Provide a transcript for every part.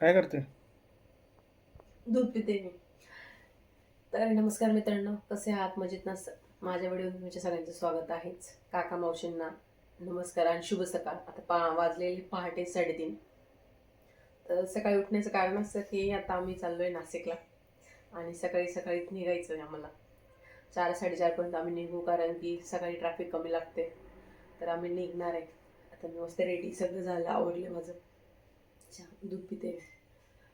काय करते दूध पिते मी. तर नमस्कार मित्रांनो कसे आहात? मजेत नस माझ्या व्हिडिओ तुमच्या सगळ्यांचं स्वागत आहेच. काका मावशींना नमस्कार आणि शुभ सकाळ. आता पा वाजलेली पहाटे साडेतीन. तर सकाळी उठण्याचं कारण असं की आता आम्ही चाललोय नाशिकला. आणि सकाळी सकाळीच निघायचं आहे आम्हाला. चार साडेचारपर्यंत आम्ही निघू कारण की सकाळी ट्रॅफिक कमी लागते. तर आम्ही निघणार आहे. आता मी मस्त रेडी सगळं झालं आवडलं माझं. अच्छा दूध पिते.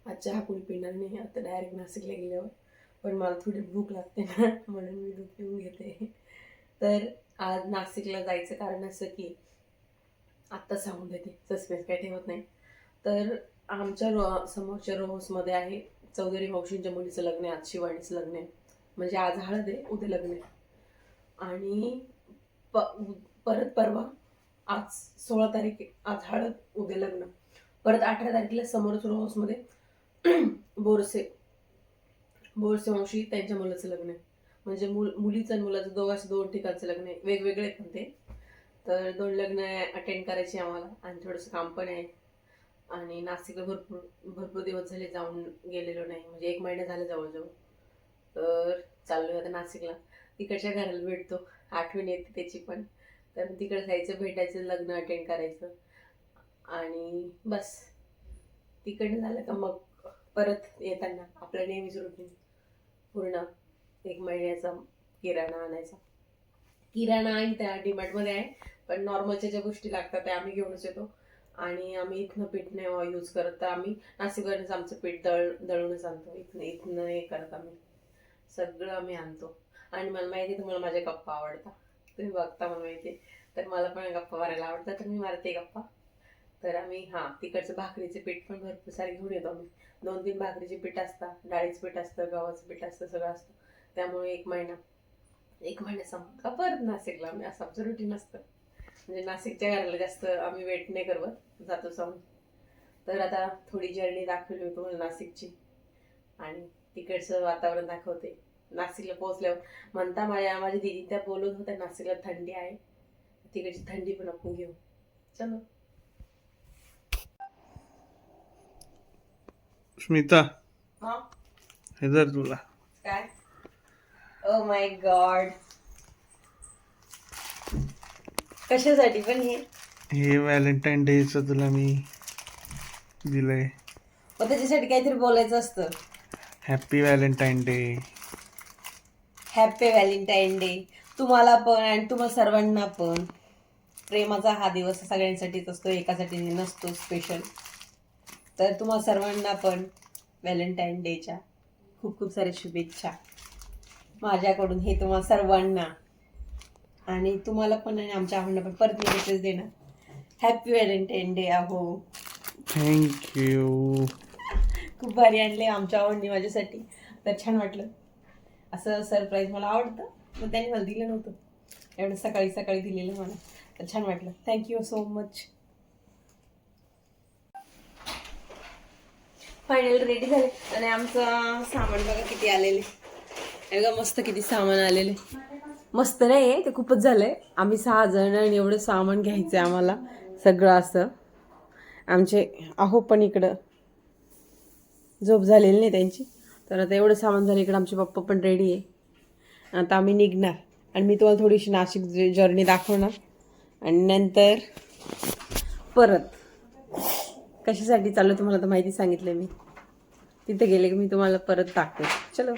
आज चहा कोणी पिणार नाही. आता डायरेक्ट नाशिकला गेल्यावर. पण मला थोडी भूक लागते ना म्हणून मी दूध पिऊन घेते. तर आज नाशिकला जायचं कारण असं की आत्ता सांगून देते. सस्पेन्स काय ठेवत नाही. तर आमच्या रो समोरच्या रोहसमध्ये आहे चौधरी मावशींच्या मुलीचं लग्न आहे आज शिवाणीचं लग्न आहे. म्हणजे आज हळद आहे उद्या लग्न आहे. आणि प परत परवा आज सोळा तारीख आज हळद उद्या लग्न. परत अठरा तारखेला समोरच रोहसमध्ये बोरसे बोरसे मावशी त्यांच्या मुलाचं लग्न आहे. म्हणजे मुल मुलीचं आणि मुलाचं दोघांचं दोन ठिकाणचं लग्न आहे. वेगवेगळे पण ते तर दोन लग्न अटेंड करायचे आम्हाला. आणि थोडंसं काम पण आहे. आणि नाशिकला भरपूर भरपूर दिवस झाले जाऊन गेलेलो नाही. म्हणजे एक महिना झाला जवळजवळ. तर चाललोय आता नाशिकला. तिकडच्या घराला भेटतो. आठवण येते त्याची पण. तर तिकडे जायचं भेटायचं लग्न अटेंड करायचं. आणि बस. तिकडनं झालं का? मग परत येताना आपलं नेहमीच रुटीन पूर्ण एक महिन्याचा किराणा आणायचा. किराणा आहे त्या डिमार्टमध्ये आहे पण नॉर्मलच्या ज्या गोष्टी लागतात त्या आम्ही घेऊनच येतो. आणि आम्ही इथनं पीठ नाही यूज करत तर आम्ही नाशिकवरूनच आमचं पीठ दळ दळूनच आणतो. इथनं इथनं हे करत आम्ही. सगळं आम्ही आणतो. आणि मला माहिती तुम्हाला माझ्या गप्पा आवडतात. तुम्ही बघता मला माहिती आहे. तर मला पण गप्पा मारायला आवडतात. तर मी मारते गप्पा. तर आम्ही हां तिकडचं भाकरीचे पीठ पण भरपूर सारे घेऊन येतो आम्ही. दोन तीन भाकरीचे पीठ असतात डाळीचं पीठ असतं गव्हाचं पीठ असतं सगळं असतं. त्यामुळे एक महिना एक महिना संपला. परत नाशिकला आम्ही असं आमचं रुटीन असतं म्हणजे नाशिकच्या घराला जास्त आम्ही वेट नाही करत जातो जाऊन. तर आता थोडी जर्नी दाखवली होती मला नाशिकची. आणि तिकडचं वातावरण दाखवते. नाशिकला पोहोचल्यावर म्हणता माझ्या माझ्या दिदी त्या बोलत होत्या नाशिकला थंडी आहे. तिकडची थंडी पण आपण घेऊ. चलो. स्मिता हा? जर तुला. काय? ओ माय गॉड कशासाठी पण हे? हे व्हॅलेंटाईन डेचं तुला मी दिलंय. मग त्याच्यासाठी काहीतरी बोलायचं असतं. Happy Valentine day happy Valentine day तुम्हाला पण आणि तुम्हा सर्वांना पण. प्रेमाचा हा दिवस सगळ्यांसाठीच असतो एकासाठी नसतो स्पेशल तर तुम्हा सर्वांना पण व्हॅलेंटाईन डेच्या खूप खूप साऱ्या शुभेच्छा. माझ्याकडून हे तुम्हा सर्वांना. आणि तुम्हाला पण आणि आमच्या आवडीला पण परत मेसेज देणार. हॅपी व्हॅलेंटाईन डे अहो थँक्यू खूप भारी आणले आमच्या आवडणी माझ्यासाठी. तर छान वाटलं. असं सरप्राईज मला आवडतं पण त्यांनी मला दिलं नव्हतं. एवढं सकाळी सकाळी दिलेलं मला. तर छान वाटलं. Thank you so much final ready झाले. आणि आमचं सामान बघा किती आलेले. हे बघा मस्त किती सामान आलेले. मस्त नाही आहे ते खूपच झालंय. आम्ही सहा जण आणि एवढं सामान घ्यायचं आहे आम्हाला. सगळं असं. आमचे आहो पण इकडं झोप झालेली नाही त्यांची. तर आता एवढं सामान झालं इकडं आमचे पप्पा पण रेडी आहे. आता आम्ही निघणार. आणि मी तुम्हाला थोडीशी नाशिक जर्नी दाखवणार. आणि नंतर परत. कशासाठी चालू तुम्हाला तर माहिती सांगितलं मी. तिथे गेले की मी तुम्हाला परत दाखवेन चलो.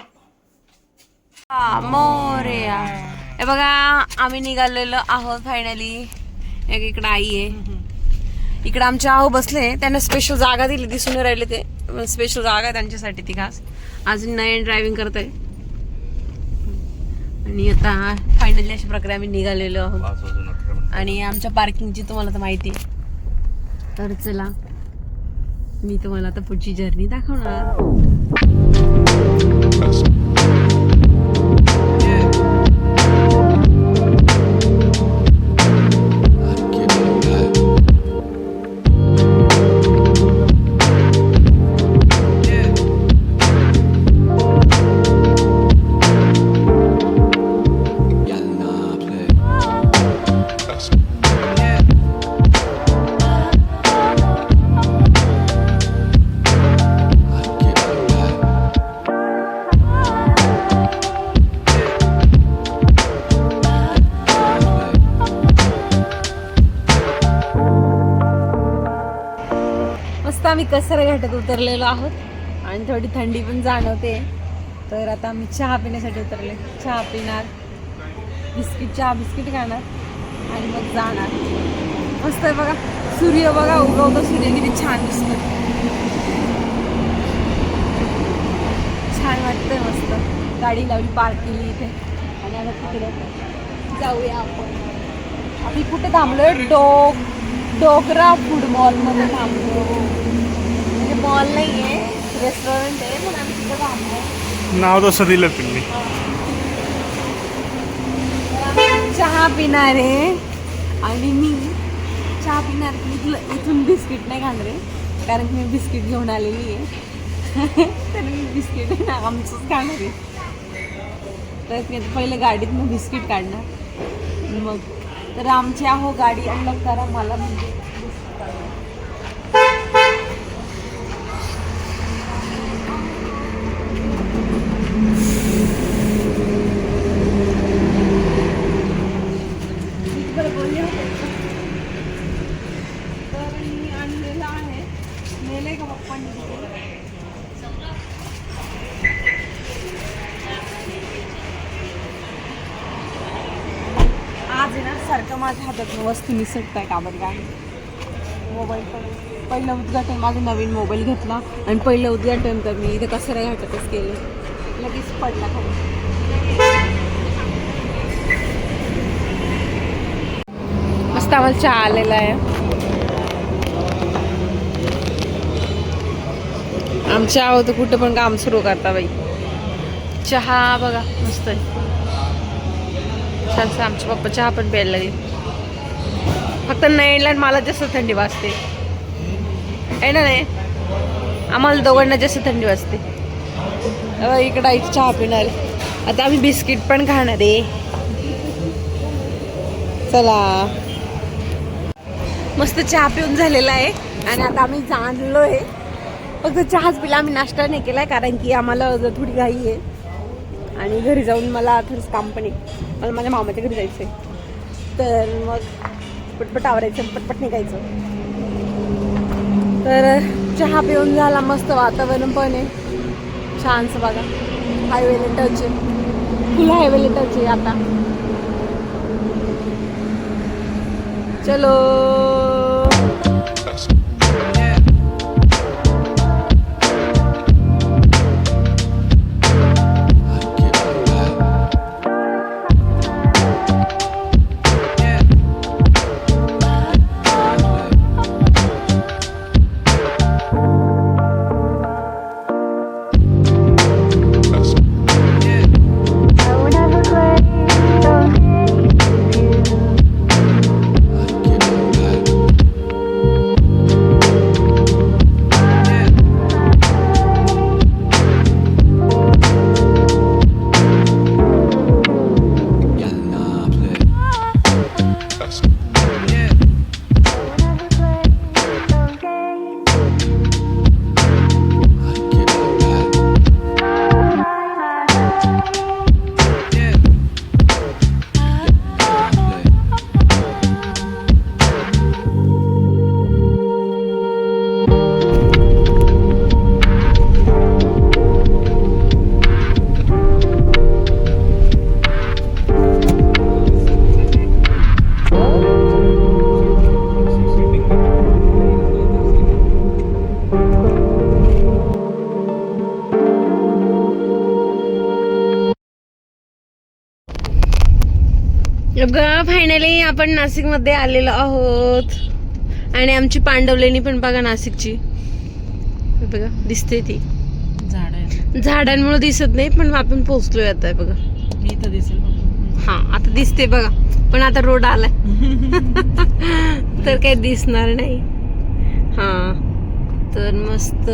मोर्या. हे बघा आम्ही निघालेलो आहोत फायनली एक इकडं आई आहे. इकडे आमचे आहो बसले. त्यांना स्पेशल जागा दिली दिसून राहिले ते. स्पेशल जागा आहे त्यांच्यासाठी ती खास. अजून नयन ड्रायव्हिंग करत आहे आणि आता फायनली अशा प्रकारे आम्ही निघालेलो आहोत. आणि आमच्या पार्किंगची तुम्हाला तर माहिती आहे. तर चला. मी तुम्हाला आता पुढची जर्नी दाखवणार कसर घाटात उतरलेलो आहोत. आणि थोडी थंडी पण जाणवते. तर आता आम्ही चहा पिण्यासाठी उतरले. चहा पिणार. बिस्किट चहा बिस्किट खाणार. आणि मग जाणार. मस्त आहे बघा. सूर्य बघा उगवतो. सूर्य किती छान दिसतो छान वाटतंय मस्त. गाडी लावली पार्क केली इथे. आणि आता तिकडे जाऊया आपण. आम्ही कुठे थांबलोय? डोक डोकरा फूड मॉलमध्ये थांबलो मॉल नाही आहे रेस्टॉरंट आहे पण आम्ही तिथे थांबलो नाव तसं दिलं पिल्ली चहा पिणार आहे. आणि मी चहा पिणार इथलं इथून बिस्किट नाही खाणार आहे. कारण की मी बिस्किट घेऊन आलेली आहे. तर मी बिस्किट आहे ना आमचंच खाणार आहे. तर मी पहिले गाडीतनं बिस्किट काढणार. मग तर आमची आहो गाडी अनलॉक करा. मला म्हणजे बिस्किट काढणार. बरं बोलले होते तर मी आणलेलं आहे नेलंय का पप्पांनी तिथे? आज आहे ना सारखं माझ्या हातात वस्तू निसटत आहे काबर काय मोबाईल पण. पहिलं उद्घाटन माझा नवीन मोबाईल घेतला. आणि पहिलं उद्घाटन तर मी इथे कसं घाटातच केलं. लगेच पडला खाली. मस्त आम्हाला चहा आलेला आहे. आमच्या आहोत कुठं पण काम सुरू करता बाई. चहा बघा मस्त आहे. छान. आमचे पप्पा चहा पण प्यायला लागले. फक्त नयनला मला जास्त थंडी वाजते. आहे ना नाही? आम्हाला दोघांना जास्त थंडी वाजते. इकडं आई चहा पिणार. आता आम्ही बिस्किट पण खाणार आहे. चला. मस्त चहा पिऊन झालेला आहे. आणि आता आम्ही जाणलो आहे फक्त चहाच पिला आम्ही नाश्ता नाही केलाय कारण की आम्हाला थोडी घाई आहे. आणि घरी जाऊन मला थोडंसं काम पण आहे. मला माझ्या मामाच्या घरी जायचं आहे तर मग पटपट आवरायचं पटपट निघायचं. तर चहा पिऊन झाला मस्त वातावरण पण आहे. छानसं बघा. हायवेला टच आहे. फुल हायवेला टच आहे आता. चलो. फायनली आपण नाशिकमध्ये आलेलो आहोत. आणि आमची पांडवलेनी पण बघा नाशिकची. बघा दिसते ती. झाड झाडांमुळे दिसत नाही पण आपण पोहोचलोय आता बघा. हा आता दिसते बघा. पण आता रोड आलाय. तर काही दिसणार नाही. हा. तर मस्त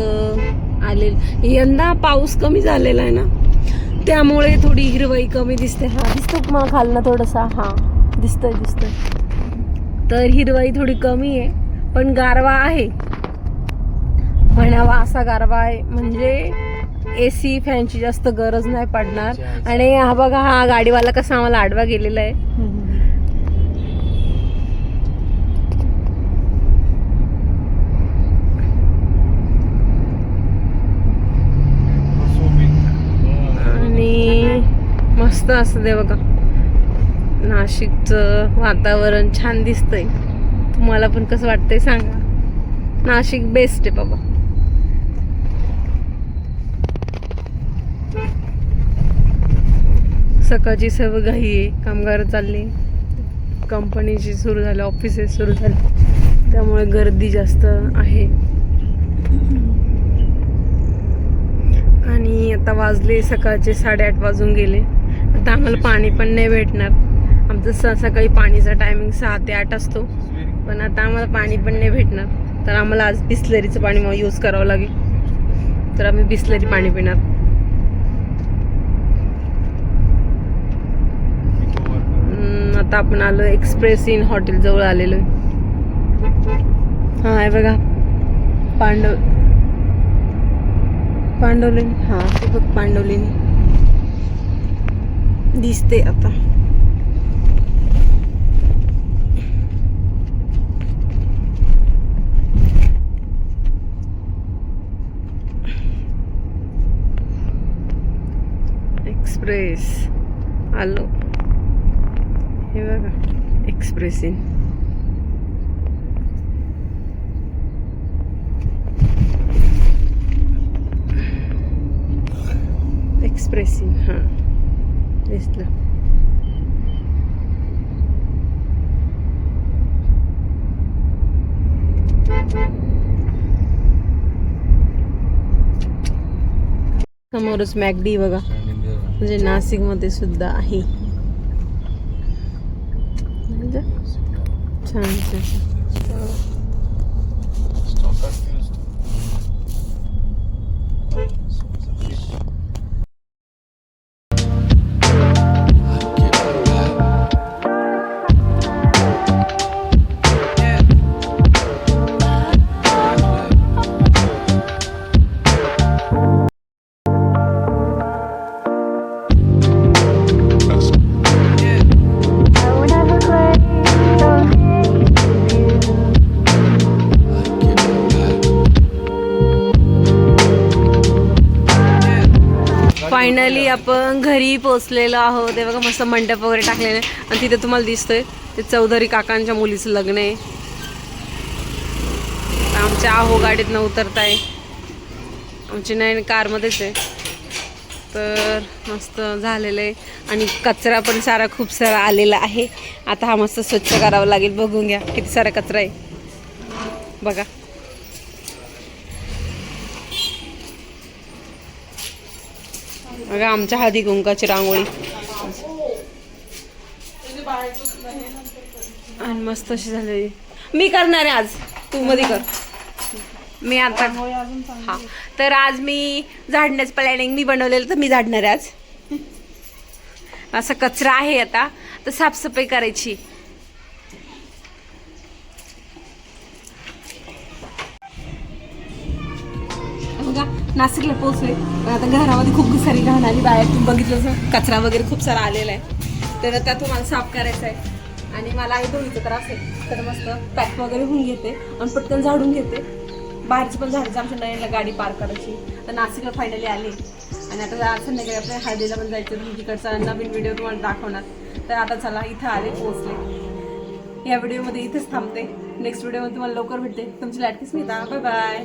आले यंदा पाऊस कमी झालेला आहे ना? त्यामुळे थोडी हिरवाई कमी दिसते. हा. दिसतो तुम्हाला खालनं थोडंसा? हा. दिसतंय दिसतंय. तर हिरवाई थोडी कमी आहे पण गारवा आहे. म्हणावा असा गारवा आहे. म्हणजे ए सी फॅनची जास्त गरज नाही पडणार. आणि हा बघा हा गाडीवाला कसा आम्हाला आडवा गेलेला आहे. मस्त असं दे बघा. नाशिकचं वातावरण छान दिसतंय. तुम्हाला पण कसं वाटतंय सांगा. नाशिक बेस्ट आहे बाबा. सकाळची सर्व घाई आहे कामगार चालले. कंपनीची सुरू झाले ऑफिसेस सुरू झाले. त्यामुळे गर्दी जास्त आहे. आणि आता वाजले सकाळचे साडेआठ वाजून गेले. आता आम्हाला पाणी पण नाही भेटणार. आमचं स सकाळी पाणीचा टायमिंग सहा ते आठ असतो. पण आता आम्हाला पाणी पण नाही भेटणार. तर आम्हाला आज बिस्लरीचं पाणी यूज करावं लागेल. तर आम्ही बिस्लरी पाणी पिणार. आता आपण आलो एक्सप्रेस इन हॉटेल जवळ आलेलो आहे हा आहे बघा. पांडव पांडवलेनी. हा ते बघ पांडवलेनी. दिसते आता. एक्सप्रेस आलो. हे बघा. Express in. एक्सप्रेस इन हां. दिसलं. समोरच मॅगडी बघा. म्हणजे नाशिकमध्ये सुद्धा आहे. म्हणजे छान छान. फायनली आपण घरी पोचलेलो आहोत. ते बघा मस्त मंडप वगैरे टाकलेले. आणि तिथे तुम्हाला दिसतोय ते चौधरी काकांच्या मुलीचं लग्न आहे. आमच्या आहो न उतरताय. आमची नाही कारमध्येच आहे. तर मस्त झालेलं आहे. आणि कचरा पण सारा खूप सारा आलेला आहे. आता हा मस्त स्वच्छ करावा लागेल. बघून घ्या. किती सारा कचरा आहे. बघा. बघा आमच्या हळदी कुंकाची रांगोळी. आणि मस्त अशी झालेली. मी करणार आहे आज. तू मध्ये कर. मी आता हा. तर आज मी झाडण्याचं प्लॅनिंग मी बनवलेलं तर मी झाडणार आहे आज. असा कचरा आहे आता. तर साफसफाई करायची. नाशिकला पोहोचले. पण आता घरामध्ये खूप सारी घाण आली बाहेर तुम्ही बघितलं असं? कचरा वगैरे खूप सारा आलेला आहे. तर त्यातून मला साफ करायचं आहे. आणि मला आई धुळीचं त्रास आहे. तर मस्त पॅक वगैरे होऊन घेते आणि पटकन झाडून घेते. बाहेरचं पण झाडायचं आमच्या नळीला गाडी पार करायची. तर नाशिकला फायनली आले. आणि आता आज संध्याकाळी आपल्या हळदीला पण जायचं तुम्ही तिकडचा नवीन व्हिडिओ तुम्हाला दाखवणार. तर आता चला इथं आले पोहोचले. या व्हिडिओमध्ये इथेच थांबते. नेक्स्ट व्हिडिओमध्ये तुम्हाला लवकर भेटते. तुमची लाटकीच मी बाय बाय